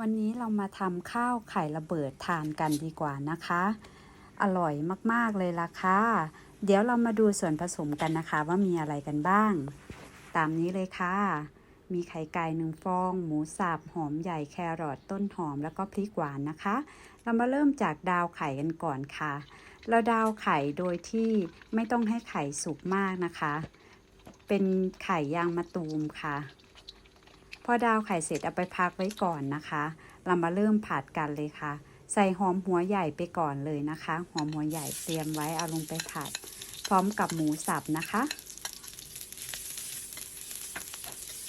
วันนี้เรามาทำข้าวไข่ระเบิดทานกันดีกว่านะคะ อร่อยมากๆเลยล่ะค่ะ เดี๋ยวเรามาดูส่วนผสมกันนะคะว่ามีอะไรกันบ้าง ตามนี้เลยค่ะ มีไข่ไก่หนึ่งฟอง หมูสับหอมใหญ่แครอทต้นหอมแล้วก็พริกหวานนะคะ เรามาเริ่มจากดาวไข่กันก่อนค่ะ เราดาวไข่โดยที่ไม่ต้องให้ไข่สุกมากนะคะ เป็นไข่ยางมะตูมค่ะ พอดาวไข่เสร็จเอาไปพักไว้ก่อนนะคะ เรามาเริ่มผัดกันเลยค่ะ ใส่หอมหัวใหญ่ไปก่อนเลยนะคะ หอมหัวใหญ่เตรียมไว้เอาลงไปผัด พร้อมกับหมูสับนะคะ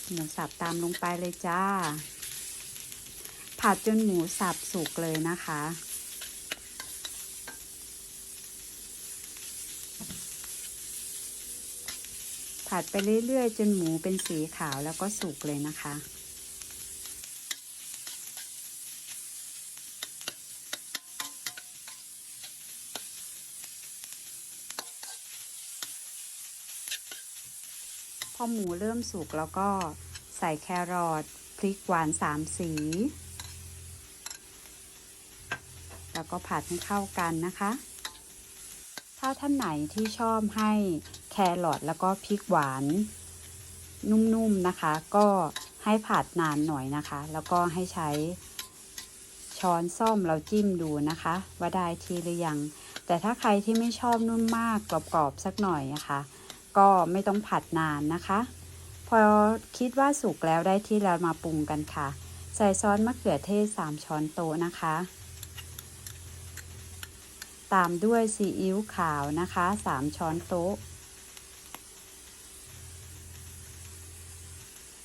หมูสับตามลงไปเลยจ้า ผัดจนหมูสับสุกเลยนะคะ ผัดไปเรื่อยๆ จนหมูเป็นสีขาวแล้วก็สุกเลยนะคะ พอหมูเริ่มสุกแล้วก็ใส่แครอทพริกหวานสามสี แล้วก็ผัดให้เข้ากันนะคะ ถ้าท่านไหนที่ชอบให้ แครอทแล้วก็พริกหวานนุ่มๆนะคะ ก็ให้ผัดนานหน่อยนะคะ แล้วก็ให้ใช้ช้อนซ่อมเราจิ้มดูนะคะ ว่าได้ทีหรือยัง แต่ถ้าใครที่ไม่ชอบนุ่มมากกรอบๆสักหน่อยนะคะ ก็ไม่ต้องผัดนานนะคะ พอคิดว่าสุกแล้วได้ที่แล้วมาปรุงกันค่ะ ใส่ซอสมะเขือเทศ 3 ช้อนโต๊ะนะคะ ตามด้วยซีอิ๊วขาวนะคะ 3 ช้อนโต๊ะ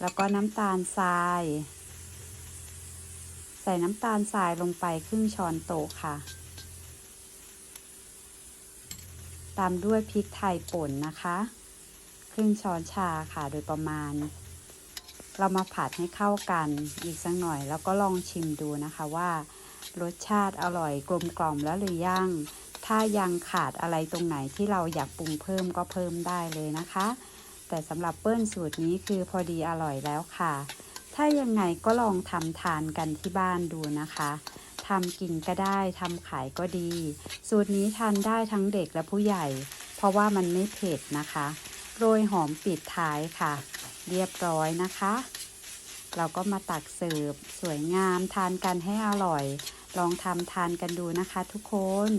แล้วก็น้ำตาลทราย ใส่น้ำตาลทรายลงไปครึ่งช้อนโต๊ะค่ะ ตามด้วยพริกไทยป่นนะคะ ครึ่งช้อนชาค่ะโดยประมาณ เรามาผัดให้เข้ากันอีกสักหน่อย แล้วก็ลองชิมดูนะคะว่ารสชาติอร่อยกลมกล่อมแล้วหรือยัง ถ้ายังขาดอะไรตรงไหนที่เราอยากปรุงเพิ่มก็เพิ่มได้เลยนะคะ แต่สำหรับเปิ้ลสูตรนี้คือพอดีอร่อยแล้วค่ะ ถ้ายังไงก็ลองทำทานกันที่บ้านดูนะคะทำกินก็ได้ทำขายก็ดี สูตรนี้ทานได้ทั้งเด็กและผู้ใหญ่ เพราะว่ามันไม่เผ็ดนะคะ โรยหอมปิดท้ายค่ะ เรียบร้อยนะคะ เราก็มาตักเสิร์ฟสวยงามทานกันให้อร่อย ลองทำทานกันดูนะคะทุกคน